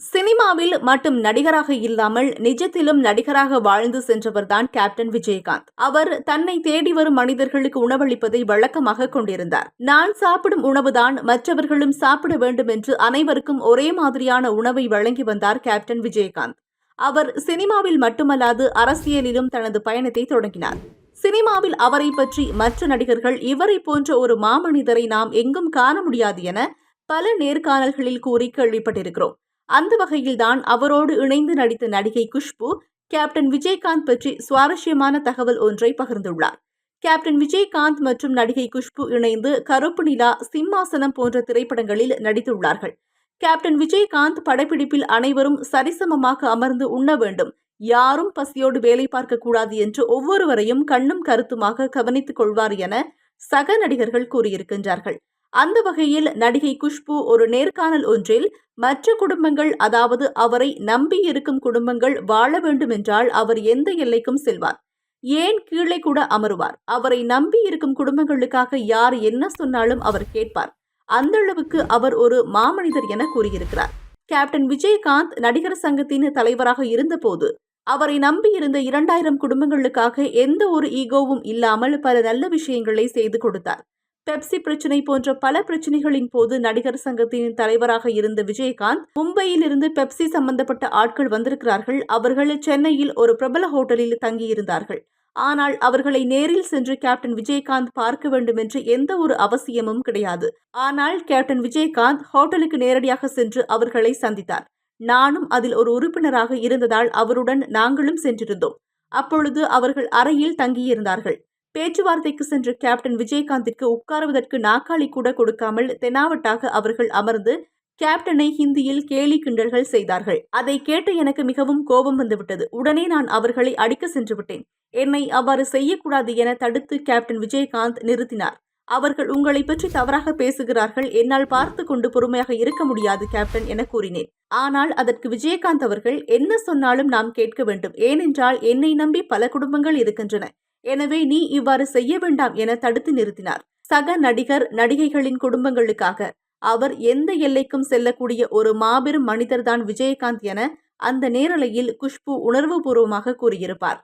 சினிமாவில் மட்டும் நடிகராக இல்லாமல் நிஜத்திலும் நடிகராக வாழ்ந்து சென்றவர்தான் கேப்டன் விஜயகாந்த். அவர் தன்னை தேடி வரும் மனிதர்களுக்கு உணவளிப்பதை வழக்கமாக கொண்டிருந்தார். நான் சாப்பிடும் உணவுதான் மற்றவர்களும் சாப்பிட வேண்டும் என்று அனைவருக்கும் ஒரே மாதிரியான உணவை வழங்கி வந்தார் கேப்டன் விஜயகாந்த். அவர் சினிமாவில் மட்டுமல்லாது அரசியலிலும் தனது பயணத்தை தொடங்கினார். சினிமாவில் அவரை பற்றி மற்ற நடிகர்கள் இவரை போன்ற ஒரு மாமனிதரை நாம் எங்கும் காண முடியாது என பல நேர்காணல்களில் கூறி கேள்விப்பட்டிருக்கிறோம். அந்த வகையில்தான் அவரோடு இணைந்து நடித்த நடிகை குஷ்பு கேப்டன் விஜயகாந்த் பற்றி சுவாரஸ்யமான தகவல் ஒன்றை பகிர்ந்துள்ளார். கேப்டன் விஜயகாந்த் மற்றும் நடிகை குஷ்பு இணைந்து கருப்பு நிலா சிம்மாசனம் போன்ற திரைப்படங்களில் நடித்துள்ளார்கள். கேப்டன் விஜயகாந்த் படப்பிடிப்பில் அனைவரும் சரிசமமாக அமர்ந்து உண்ண வேண்டும். யாரும் பசியோடு வேலை பார்க்க கூடாது என்று ஒவ்வொருவரையும் கண்ணும் கருத்துமாக கவனித்துக் கொள்வார் என சக நடிகர்கள் கூறியிருக்கின்றார்கள். அந்த வகையில் நடிகை குஷ்பு ஒரு நேர்காணல் ஒன்றில் மற்ற குடும்பங்கள் அதாவது அவரை நம்பியிருக்கும் குடும்பங்கள் வாழ வேண்டும் என்றால் அவர் எந்த எல்லைக்கும் செல்வார். ஏன் கீழே கூட அமருவார்? அவரை நம்பி இருக்கும் குடும்பங்களுக்காக யார் என்ன சொன்னாலும் அவர் கேட்பார். அந்த அளவுக்கு அவர் ஒரு மாமனிதர் என கூறியிருக்கிறார். கேப்டன் விஜயகாந்த் நடிகர் சங்கத்தின் தலைவராக இருந்தபோது அவரை நம்பியிருந்த இரண்டாயிரம் குடும்பங்களுக்காக எந்த ஒரு ஈகோவும் இல்லாமல் பல நல்ல விஷயங்களை செய்து கொடுத்தார். பெப்சி பிரச்சினை போன்ற பல பிரச்சனைகளின் போது நடிகர் சங்கத்தின் தலைவராக இருந்த விஜயகாந்த் மும்பையில் இருந்து பெப்சி சம்பந்தப்பட்ட ஆட்கள் வந்திருக்கிறார்கள். அவர்கள் சென்னையில் ஒரு பிரபல ஹோட்டலில் தங்கியிருந்தார்கள். ஆனால் அவர்களை நேரில் சென்று கேப்டன் விஜயகாந்த் பார்க்க வேண்டும் என்று எந்த ஒரு அவசியமும் கிடையாது. ஆனால் கேப்டன் விஜயகாந்த் ஹோட்டலுக்கு நேரடியாக சென்று அவர்களை சந்தித்தார். நானும் அதில் ஒரு உறுப்பினராக இருந்ததால் அவருடன் நாங்களும் சென்றிருந்தோம். அப்பொழுது அவர்கள் அறையில் தங்கியிருந்தார்கள். பேச்சுவார்த்தைக்கு சென்ற கேப்டன் விஜயகாந்திற்கு உட்காருவதற்கு நாக்காளி கூட கொடுக்காமல் தெனாவட்டாக அவர்கள் அமர்ந்து கேப்டனை ஹிந்தியில் கேலி கிண்டல்கள் செய்தார்கள். அதை கேட்டு எனக்கு மிகவும் கோபம் வந்துவிட்டது. உடனே நான் அவர்களை அடிக்க சென்று விட்டேன். என்னை அவ்வாறு செய்யக்கூடாது என தடுத்து கேப்டன் விஜயகாந்த் நிறுத்தினார். அவர்கள் உங்களை பற்றி தவறாக பேசுகிறார்கள். என்னால் பார்த்து கொண்டு பொறுமையாக இருக்க முடியாது கேப்டன் என கூறினேன். ஆனால் அதற்கு விஜயகாந்த் அவர்கள் என்ன சொன்னாலும் நாம் கேட்க வேண்டும். ஏனென்றால் என்னை நம்பி பல குடும்பங்கள் இருக்கின்றன. எனவே நீ இவ்வாறு செய்ய வேண்டாம் என தடுத்து நிறுத்தினார். சக நடிகர் நடிகைகளின் குடும்பங்களுக்காக அவர் எந்த எல்லைக்கும் செல்லக்கூடிய ஒரு மாபெரும் மனிதர்தான் விஜயகாந்த் என அந்த நேரலையில் குஷ்பு உணர்வுபூர்வமாக கூறியிருப்பார்.